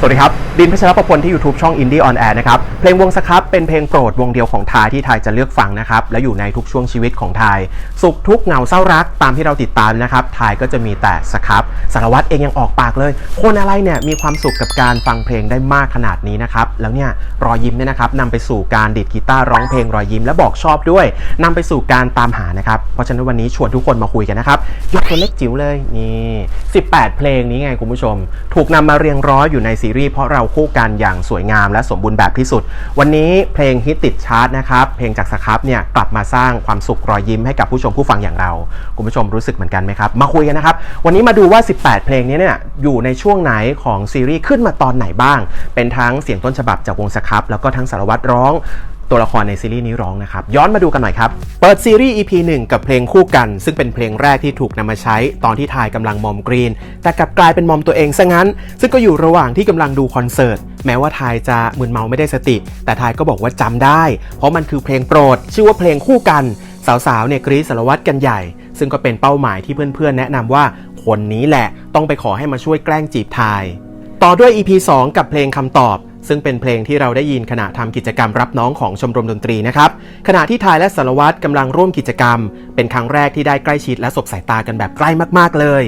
สวัสดีครับ ดินพัชรประพลที่ YouTube ช่อง Indie on Air นะครับ เพลงวงสครับเป็นเพลงโปรดวงเดียวของทายที่ทายจะเลือกฟังนะครับ และอยู่ในทุกช่วงชีวิตของทาย สุขทุกข์เหงาเศร้ารักตามที่เราติดตามนะครับทายก็จะมีแต่สครับสารวัตรเองยังออกปากเลย คนอะไรเนี่ยมีความสุขกับการฟังเพลงได้มากขนาดนี้นะครับ แล้วเนี่ยรอยยิ้มเนี่ยนะครับนำไปสู่การดีดกีตาร์ร้องเพลงรอยยิ้มและบอกชอบด้วยนำไปสู่การตามหานะครับ เพราะฉะนั้นวันนี้ชวนทุกคนมาคุยกันนะครับยกตัวเล็กจิ๋วเลยนี่18 เพลงนี้ไงคุณผู้ชม ถูกนำมาเรียงร้อยอยู่ในซีรีส์เพราะเราคู่กันอย่างสวยงามและสมบูรณ์แบบที่สุด วันนี้เพลงฮิตติดชาร์ตนะครับ เพลงจากสครับเนี่ยกลับมาสร้างความสุขรอยยิ้มให้กับผู้ชมผู้ฟังอย่างเรา คุณผู้ชมรู้สึกเหมือนกันไหมครับ มาคุยกันนะครับ วันนี้มาดูว่า 18 เพลงนี้เนี่ยอยู่ในช่วงไหนของซีรีส์ขึ้นมาตอนไหนบ้าง เป็นทั้งเสียงต้นฉบับจากวงสครับแล้วก็ทั้งสารวัตรร้อง ตัวละครในซีรีส์นี้ร้องนะครับ ย้อนมาดูกันหน่อยครับ เปิดซีรีส์ EP 1 กับเพลงคู่กัน ซึ่งเป็นเพลงแรกที่ถูกนำมาใช้ตอนที่ทายกำลังมอมกรีน แต่กลับกลายเป็นมอมตัวเองซะงั้น ซึ่งก็อยู่ระหว่างที่กำลังดูคอนเสิร์ต แม้ว่าทายจะมึนเมาไม่ได้สติ แต่ทายก็บอกว่าจำได้ เพราะมันคือเพลงโปรด ชื่อว่าเพลงคู่กัน สาวๆเนี่ยกรีดสารวัตรกันใหญ่ ซึ่งก็เป็นเป้าหมายที่เพื่อนๆแนะนำว่าคนนี้แหละต้องไปขอให้มาช่วยแกล้งจีบทาย ต่อด้วย EP 2 กับเพลงคำตอบ ซึ่งเป็นเพลงที่เราได้ยินขณะทำกิจกรรมรับน้องของชมรมดนตรีนะครับ ขณะที่ทายและสารวัตรกำลังร่วมกิจกรรม เป็นครั้งแรกที่ได้ใกล้ชิดและสบสายตากันแบบใกล้มากๆเลย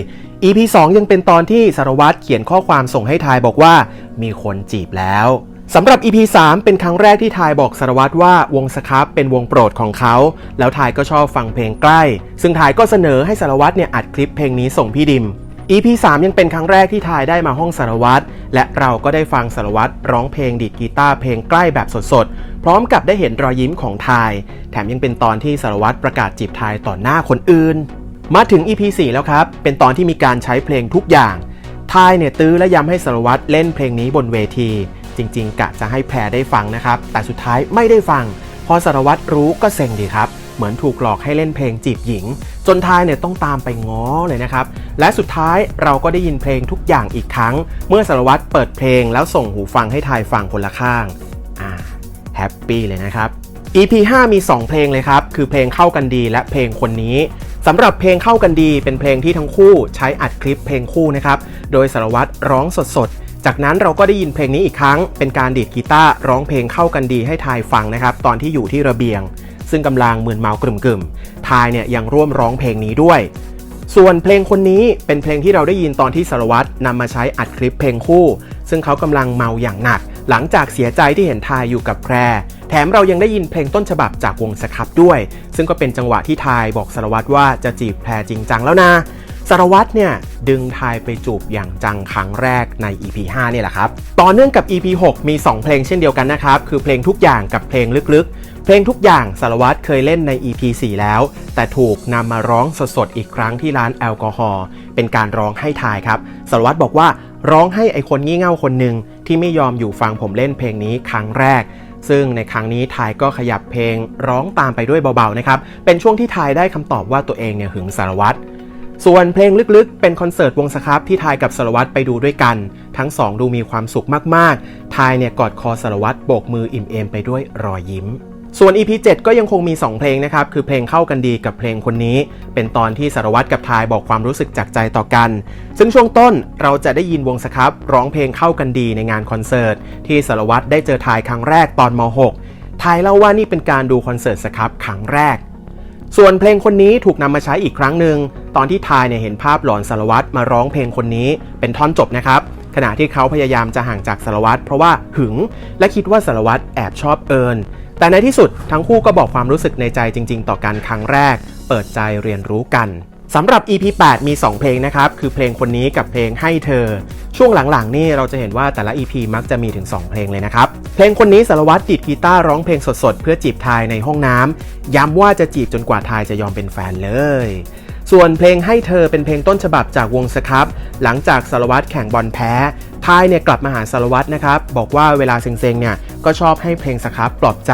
EP 2 ยังเป็นตอนที่สารวัตรเขียนข้อความส่งให้ทายบอกว่า มีคนจีบแล้วสำหรับ EP 3 เป็นครั้งแรกที่ทายบอกสารวัตรว่าวงสครับเป็นวงโปรดของเขา แล้วทายก็ชอบฟังเพลงใกล้ ซึ่งทายก็เสนอให้สารวัตรเนี่ยอัดคลิปเพลงนี้ส่งพี่ดิม EP 3 ยังเป็นครั้งแรกที่ทายได้มาห้องสารวัตรและเราก็ได้ฟังสารวัตรร้องเพลงดีดกีตาร์เพลงใกล้แบบสดๆ พร้อมกับได้เห็นรอยยิ้มของทาย แถมยังเป็นตอนที่สารวัตรประกาศจีบทายต่อหน้าคนอื่น มาถึง EP 4 แล้วครับ เป็นตอนที่มีการใช้เพลงทุกอย่าง ทายเนี่ยตื้อและย้ำให้สารวัตรเล่นเพลงนี้บนเวที จริงๆ กะจะให้แพรได้ฟังนะครับ แต่สุดท้ายไม่ได้ฟัง พอสารวัตรรู้ก็เซ็งดีครับ เหมือนถูกหลอกให้เล่นเพลงจีบหญิง นทายเนี่ยต้องตามไปง้อเลยนะครับ และสุดท้ายเราก็ได้ยินเพลงทุกอย่างอีกครั้ง เมื่อสารวัตรเปิดเพลงแล้วส่งหูฟังให้ทายฟังคนละข้างอ่าแฮปปี้เลยนะครับ EP 5 มี 2 เพลงเลยครับ คือเพลงเข้ากันดีและเพลงคนนี้สำหรับเพลงเข้ากันดีเป็นเพลงที่ทั้งคู่ใช้อัดคลิปเพลงคู่นะครับ โดยสารวัตรร้องสดๆ จากนั้นเราก็ได้ยินเพลงนี้อีกครั้ง เป็นการดีดกีตาร์ร้องเพลงเข้ากันดีให้ทายฟังนะครับ ตอนที่อยู่ที่ระเบียง ซึ่งกำลังเหมึนเมากลุ่มๆทายเนี่ยยังร่วมร้องเพลงนี้ด้วย ส่วนเพลงคนนี้เป็นเพลงที่เราได้ยินตอนที่สารวัตรนำมาใช้อัดคลิปเพลงคู่ ซึ่งเขากำลังเมาอย่างหนัก หลังจากเสียใจที่เห็นทายอยู่กับแพรแถมเรายังได้ยินเพลงต้นฉบับจากวงสครับด้วย ซึ่งก็เป็นจังหวะที่ทายบอกสารวัตรว่าจะจีบแพรจริงจังแล้วนะสารวัตรเนี่ยดึงทายไปจูบอย่างจังครั้งแรกใน EP 5เนี่ยแหละครับ ต่อเนื่องกับ EP 6 มี 2 เพลงเช่นเดียวกันนะครับ คือเพลงทุกอย่างกับเพลงลึกๆ เพลงทุกอย่างสารวัตรเคยเล่นใน EP 4 แล้ว แต่ถูกนำมาร้องสดๆอีกครั้งที่ร้านแอลกอฮอล์เป็นการร้องให้ทายครับสารวัตรบอกว่าร้องให้ไอคนงี่เง่าคนหนึ่งที่ไม่ยอมอยู่ฟังผมเล่นเพลงนี้ครั้งแรก ซึ่งในครั้งนี้ทายก็ขยับเพลงร้องตามไปด้วยเบาๆนะครับเป็นช่วงที่ทายได้คำตอบว่าตัวเองเนี่ยหึงสารวัตรส่วนเพลงลึกๆ เป็นคอนเสิร์ตวงสครับที่ทายกับสารวัตรไปดูด้วยกัน ทั้งสองดูมีความสุขมากๆ ทายเนี่ยกอดคอสารวัตรโบกมืออิ่มเอมไปด้วยรอยยิ้ม ส่วน EP 7 ก็ยังคงมี 2 เพลงนะครับ คือเพลงเข้ากันดีกับเพลงคนนี้ เป็นตอนที่สารวัตรกับทายบอกความรู้สึกจากใจต่อกัน ซึ่งช่วงต้นเราจะได้ยินวงสครับร้องเพลงเข้ากันดีในงานคอนเสิร์ต ที่สารวัตรได้เจอทายครั้งแรกตอนม .6 ทายเล่าว่านี่เป็นการดูคอนเสิร์ตสครับครั้งแรก ส่วนเพลงคนนี้ถูกนำมาใช้อีกครั้งหนึ่งตอนที่ทายเนี่ยเห็นภาพหลอนสารวัตรมาร้องเพลงคนนี้เป็นท่อนจบนะครับ ขณะที่เขาพยายามจะห่างจากสารวัตรเพราะว่าหึงและคิดว่าสารวัตรแอบชอบเอิญแต่ในที่สุดทั้งคู่ก็บอกความรู้สึกในใจจริง ๆ ต่อกันครั้งแรก เปิดใจเรียนรู้กันสำหรับ EP 8 มี 2 เพลงนะครับ คือเพลงคนนี้กับเพลงให้เธอ ช่วงหลังๆ นี่เราจะเห็นว่าแต่ละ EP มักจะมีถึง 2 เพลงเลยนะครับ เพลงคนนี้สารวัตรดีดกีตาร์ร้องเพลงสดๆ เพื่อจีบทายในห้องน้ำย้ำว่าจะจีบจนกว่าทายจะยอมเป็นแฟนเลย ส่วนเพลงให้เธอเป็นเพลงต้นฉบับจากวงสครับหลังจากสารวัตรแข่งบอลแพ้ทายเนี่ยกลับมาหาสารวัตรนะครับ บอกว่าเวลาเซ็งๆเนี่ยก็ชอบให้เพลงสครับปลอบใจ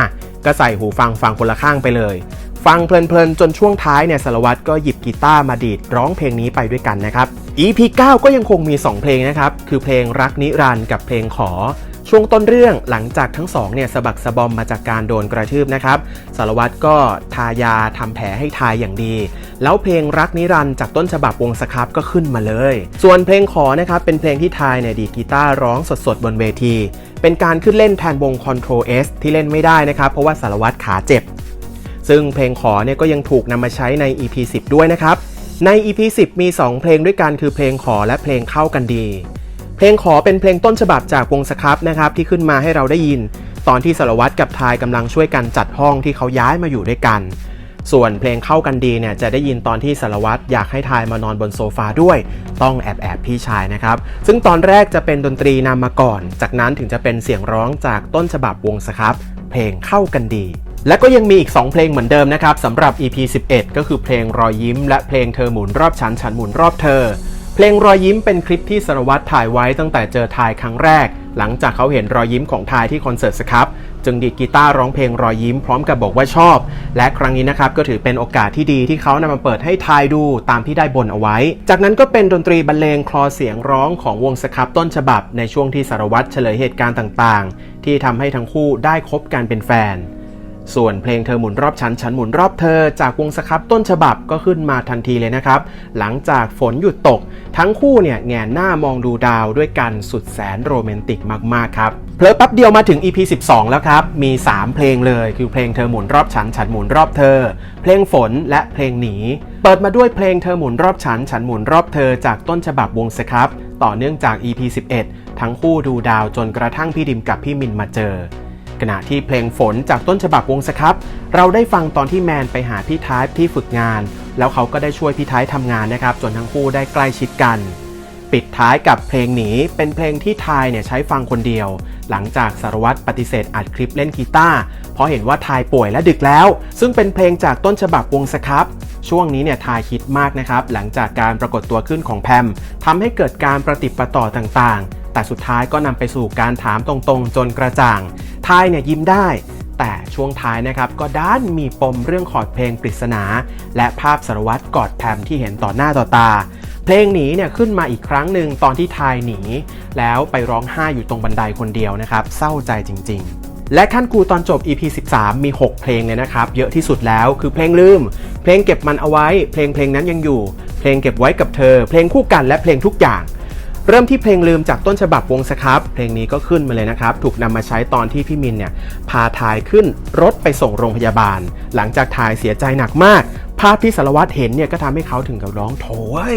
อะก็ใส่หูฟังฟังคนละข้างไปเลย ฟังเพลินๆ จนช่วงท้ายเนี่ยสารวัตรก็หยิบกีตาร์มาดีดร้องเพลงนี้ไปด้วยกันนะครับ EP 9 ก็ยังคงมี 2 เพลงนะครับ คือเพลงรักนิรันดร์กับเพลงขอ ช่วงต้นเรื่องหลังจากทั้งสองเนี่ยสะบักสะบอมมาจากการโดนกระทืบนะครับสารวัตรก็ทายาทำแผลให้ทายอย่างดี แล้วเพลงรักนิรันต์จากต้นฉบับวงสครับก็ขึ้นมาเลย ส่วนเพลงขอนะครับเป็นเพลงที่ทายเนี่ยดีกีตาร์ร้องสดๆบนเวที เป็นการขึ้นเล่นแทนวง Control S ที่เล่นไม่ได้นะครับเพราะว่าสารวัตรขาเจ็บ ซึ่งเพลงขอเนี่ยก็ยังถูกนำมาใช้ใน EP 10 ด้วยนะครับใน EP 10 มี 2 เพลงด้วยกันคือเพลงขอและเพลงเข้ากันดี เพลงขอเป็นเพลงต้นฉบับจากวงสครับนะครับที่ขึ้นมาให้เราได้ยิน ตอนที่สารวัตรกับทายกำลังช่วยกันจัดห้องที่เขาย้ายมาอยู่ด้วยกัน ส่วนเพลงเข้ากันดีเนี่ยจะได้ยินตอนที่สารวัตรอยากให้ทายมานอนบนโซฟาด้วย ต้องแอบแอบพี่ชายนะครับ ซึ่งตอนแรกจะเป็นดนตรีนำมาก่อน จากนั้นถึงจะเป็นเสียงร้องจากต้นฉบับวงสครับเพลงเข้ากันดีและก็ยังมีอีก 2 เพลงเหมือนเดิมนะครับสำหรับ EP 11 ก็คือเพลงรอยยิ้ม และเพลงเธอหมุนรอบฉันฉันหมุนรอบเธอ เพลงรอยยิ้มเป็นคลิปที่สารวัตรถ่ายไว้ตั้งแต่เจอทายครั้งแรก หลังจากเขาเห็นรอยยิ้มของทายที่คอนเสิร์ตสครับจึงดีดกีตาร์ร้องเพลงรอยยิ้มพร้อมกับบอกว่าชอบ และครั้งนี้นะครับก็ถือเป็นโอกาสที่ดีที่เขานำมาเปิดให้ทายดูตามที่ได้บนเอาไว้ จากนั้นก็เป็นดนตรีบรรเลงคลอเสียงร้องของวงสครับต้นฉบับ ในช่วงที่สารวัตรเฉลยเหตุการณ์ต่างๆ ที่ทำให้ทั้งคู่ได้คบกันเป็นแฟน ส่วนเพลงเธอหมุนรอบฉันฉันหมุนรอบเธอจากวงสครับต้นฉบับก็ขึ้นมาทันทีเลยนะครับ หลังจากฝนหยุดตก ทั้งคู่เนี่ยแงนหน้ามองดูดาวด้วยกันสุดแสนโรแมนติกมากๆครับเพลอแป๊บเดียวมาถึง EP 12 แล้วครับ มี 3 เพลงเลยคือเพลงเธอหมุนรอบฉันฉันหมุนรอบเธอ เพลงฝนและเพลงหนี เปิดมาด้วยเพลงเธอหมุนรอบฉันฉันหมุนรอบเธอจากต้นฉบับวงสครับต่อเนื่องจาก EP 11 ทั้งคู่ดูดาวจนกระทั่งพี่ดิมกับพี่มินมาเจอ ขณะที่เพลงฝนจากต้นฉบับวงสครับ เราได้ฟังตอนที่แมนไปหาพี่ท้ายที่ฝึกงาน แล้วเขาก็ได้ช่วยพี่ท้ายทำงานนะครับ จนทั้งคู่ได้ใกล้ชิดกัน ปิดท้ายกับเพลงหนีเป็นเพลงที่ทายเนี่ยใช้ฟังคนเดียว หลังจากสารวัตรปฏิเสธอัดคลิปเล่นกีตาร์เพราะเห็นว่าทายป่วยและดึกแล้ว ซึ่งเป็นเพลงจากต้นฉบับวงสครับช่วงนี้เนี่ยทายคิดมากนะครับ หลังจากการปรากฏตัวขึ้นของแพมทำให้เกิดการประติดประต่อต่างๆ แต่สุดท้ายก็นำไปสู่การถามตรงๆ จนกระจ่าง ทายเนี่ยยิ้มได้ แต่ช่วงท้ายนะครับก็ด้านมีปมเรื่องคอร์ดเพลงปริศนา และภาพสารวัตรกอดแพมที่เห็นต่อหน้าต่อตา เพลงหนีเนี่ยขึ้นมาอีกครั้งหนึ่งตอนที่ทายหนี แล้วไปร้องไห้อยู่ตรงบันไดคนเดียวนะครับเศร้าใจจริง ๆและขั้นกูตอนจบ EP 13 มี 6 เพลงเลยนะครับ เยอะที่สุดแล้ว คือเพลงลืม เพลงเก็บมันเอาไว้ เพลงเพลงนั้นยังอยู่ เพลงเก็บไว้กับเธอ เพลงคู่กันและเพลงทุกอย่าง เริ่มที่เพลงลืมจากต้นฉบับวงสครับเพลงนี้ก็ขึ้นมาเลยนะครับ ถูกนำมาใช้ตอนที่พี่มินเนี่ยพาทายขึ้นรถไปส่งโรงพยาบาล หลังจากทายเสียใจหนักมาก ภาพที่สารวัตรเห็นเนี่ยก็ทำให้เขาถึงกับร้องโถย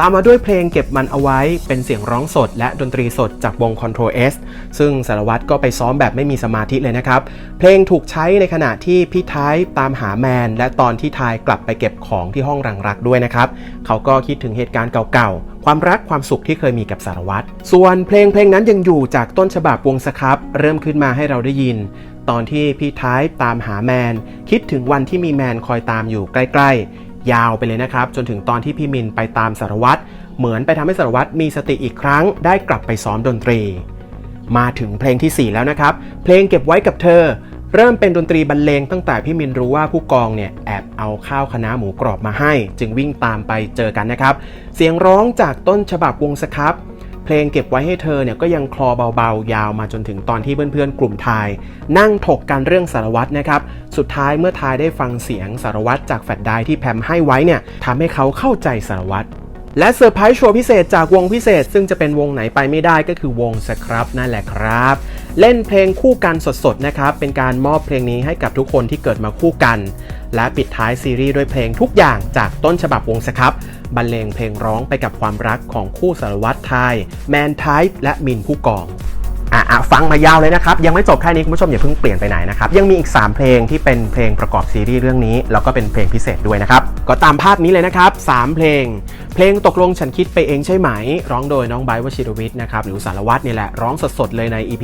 ตามมาด้วยเพลงเก็บมันเอาไว้เป็นเสียงร้องสด และดนตรีสดจากวง Control S ซึ่งสารวัตรก็ไปซ้อมแบบไม่มีสมาธิเลยนะครับ เพลงถูกใช้ในขณะที่พี่ท้ายตามหาแมน และตอนที่ทายกลับไปเก็บของที่ห้องรังรักด้วยนะครับ เขาก็คิดถึงเหตุการณ์เก่าๆ ความรักความสุขที่เคยมีกับสารวัตรส่วนเพลงเพลงนั้นยังอยู่จากต้นฉบับวงสครับเริ่มขึ้นมาให้เราได้ยิน ตอนที่พี่ท้ายตามหาแมน คิดถึงวันที่มีแมนคอยตามอยู่ใกล้ ๆ ยาวไปเลยนะครับ จนถึงตอนที่พี่มินไปตามสารวัตรเหมือนไปทำให้สารวัตรมีสติอีกครั้ง ได้กลับไปซ้อมดนตรี มาถึงเพลงทีสี่ 4 แล้วนะครับ เพลงเก็บไว้กับเธอ เริ่มเป็นดนตรีบรรเลงตั้งแต่พี่มินรู้ว่าผู้กองเนี่ยแอบเอาข้าวคณะหมูกรอบมาให้ จึงวิ่งตามไปเจอกันนะครับ เสียงร้องจากต้นฉบับวงสครับ เพลงเก็บไว้ให้เธอเนี่ยก็ยังคลอเบาๆ ยาวมาจนถึงตอนที่เพื่อนๆ กลุ่มทาย นั่งถกกันเรื่องสารวัตรนะครับ สุดท้ายเมื่อทายได้ฟังเสียงสารวัตรจากแฟลชไดรฟ์ที่แพมให้ไว้เนี่ยทำให้เขาเข้าใจสารวัตรและเซอร์ไพรส์โชว์พิเศษจากวงพิเศษ ซึ่งจะเป็นวงไหนไปไม่ได้ก็คือวงสครับนั่นแหละครับ เล่นเพลงคู่กันสดๆนะครับ เป็นการมอบเพลงนี้ให้กับทุกคนที่เกิดมาคู่กัน และปิดท้ายซีรีส์ด้วยเพลงทุกอย่างจากต้นฉบับวงสครับ บรรเลงเพลงร้องไปกับความรักของคู่สารวัตรไทย แมนไทป์และมินผู้กอง อะฟังมายาวเลยนะครับ ยังไม่จบแค่นี้คุณผู้ชมอย่าเพิ่งเปลี่ยนไปไหนนะครับ ยังมีอีก 3 เพลงที่เป็นเพลงประกอบซีรีส์เรื่องนี้ แล้วก็เป็นเพลงพิเศษด้วยนะครับ ก็ตามภาพนี้เลยนะครับ 3 เพลง เพลงตกลงฉันคิดไปเองใช่ไหม ร้องโดยน้องไบวชิรวิทย์นะครับหรือสารวัตรนี่แหละร้องสดๆเลยใน EP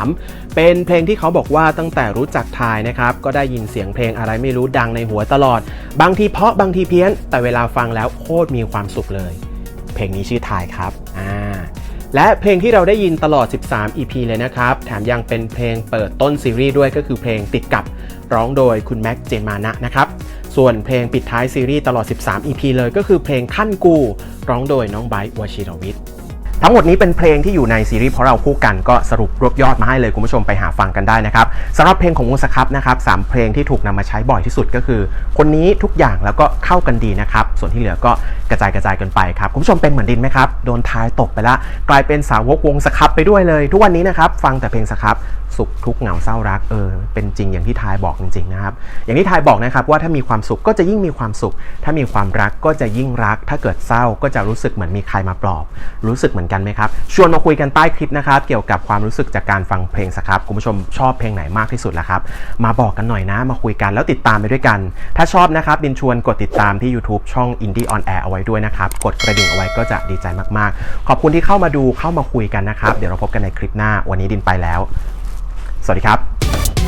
13 เป็นเพลงที่เขาบอกว่าตั้งแต่รู้จักทายนะครับก็ได้ยินเสียงเพลงอะไรไม่รู้ดังในหัวตลอด บางทีเพาะบางทีเพี้ยน แต่เวลาฟังแล้วโคตรมีความสุขเลย เพลงนี้ชื่อทายครับอ่า และเพลงที่เราได้ยินตลอด 13 EP เลยนะครับ แถมยังเป็นเพลงเปิดต้นซีรีส์ด้วยก็คือเพลงติดกับร้องโดยคุณแม็กเจมานะนะครับ ส่วนเพลงปิดท้ายซีรีส์ตลอด 13 EP เลยก็คือเพลงขั้นกู ร้องโดยน้องไบร์วชิรวิทย์ทั้งหมดนี้เป็นเพลงที่อยู่ในซีรีส์เพราะเราคู่กันก็สรุปรวบยอดมาให้เลยคุณผู้ชมไปหาฟังกันได้นะครับสำหรับเพลงของวงสครับนะครับสามเพลงที่ถูกนำมาใช้บ่อยที่สุดก็คือ คนนี้ทุกอย่างแล้วก็เข้ากันดีนะครับ ส่วนที่เหลือก็ กระจายกระจายกันไปครับคุณผู้ชมเป็นเหมือนดินไหมครับโดนทายตกไปละกลายเป็นสาวกวงสครับไปด้วยเลย ทุกวันนี้นะครับฟังแต่เพลงสครับสุขทุกเหงาเศร้ารักเออเป็นจริงอย่างที่ทายบอกจริงๆนะครับอย่างที่ทายบอกนะครับว่าถ้ามีความสุขก็จะยิ่งมีความสุข ถ้ามีความรักก็จะยิ่งรัก ถ้าเกิดเศร้าก็จะรู้สึกเหมือนมีใครมาปลอบ รู้สึกเหมือนกันไหมครับชวนมาคุยกันใต้คลิปนะครับเกี่ยวกับความรู้สึกจากการฟังเพลงสครับคุณผู้ชมชอบเพลงไหนมากที่สุดล่ะครับมาบอกกันหน่อยนะมาคุยกันแล้วติดตามไปด้วยกัน ถ้าชอบนะครับดินชวนกดติดตามที่ YouTube ช่อง Indie on Air เอาไว้ด้วยนะครับ กดกระดิ่งเอาไว้ก็จะดีใจมากๆ ขอบคุณที่เข้ามาดูเข้ามาคุยกันนะครับ เดี๋ยวเราพบกันในคลิปหน้า วันนี้ดินไปแล้ว สวัสดีครับ